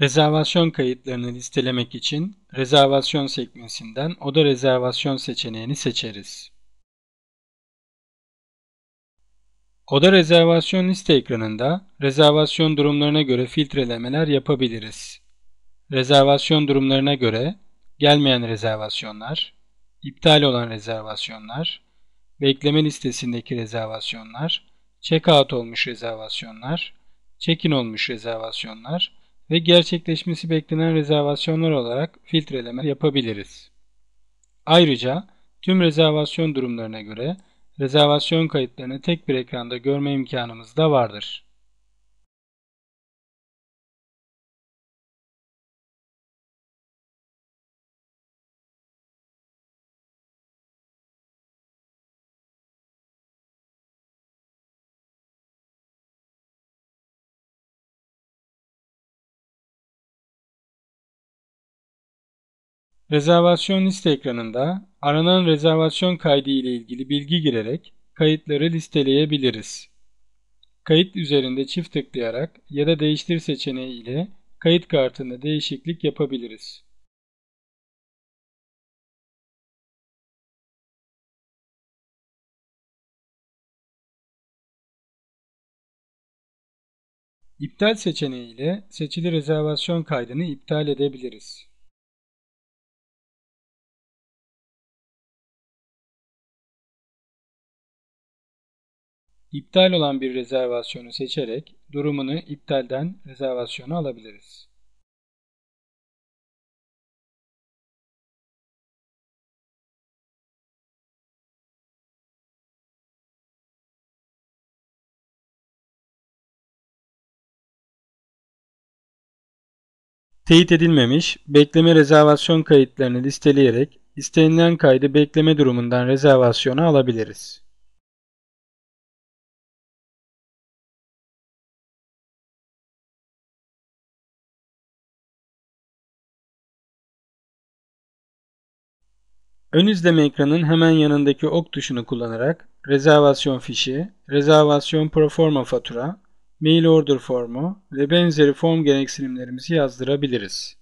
Rezervasyon kayıtlarını listelemek için rezervasyon sekmesinden oda rezervasyon seçeneğini seçeriz. Oda rezervasyon liste ekranında rezervasyon durumlarına göre filtrelemeler yapabiliriz. Rezervasyon durumlarına göre gelmeyen rezervasyonlar, iptal olan rezervasyonlar, bekleme listesindeki rezervasyonlar, check-out olmuş rezervasyonlar, check-in olmuş rezervasyonlar ve gerçekleşmesi beklenen rezervasyonlar olarak filtreleme yapabiliriz. Ayrıca tüm rezervasyon durumlarına göre rezervasyon kayıtlarını tek bir ekranda görme imkanımız da vardır. Rezervasyon liste ekranında aranan rezervasyon kaydı ile ilgili bilgi girerek kayıtları listeleyebiliriz. Kayıt üzerinde çift tıklayarak ya da değiştir seçeneği ile kayıt kartında değişiklik yapabiliriz. İptal seçeneği ile seçili rezervasyon kaydını iptal edebiliriz. İptal olan bir rezervasyonu seçerek durumunu iptalden rezervasyona alabiliriz. Teyit edilmemiş, bekleme rezervasyon kayıtlarını listeleyerek istenilen kaydı bekleme durumundan rezervasyona alabiliriz. Ön izleme ekranının hemen yanındaki ok tuşunu kullanarak rezervasyon fişi, rezervasyon proforma fatura, mail order formu ve benzeri form gereksinimlerimizi yazdırabiliriz.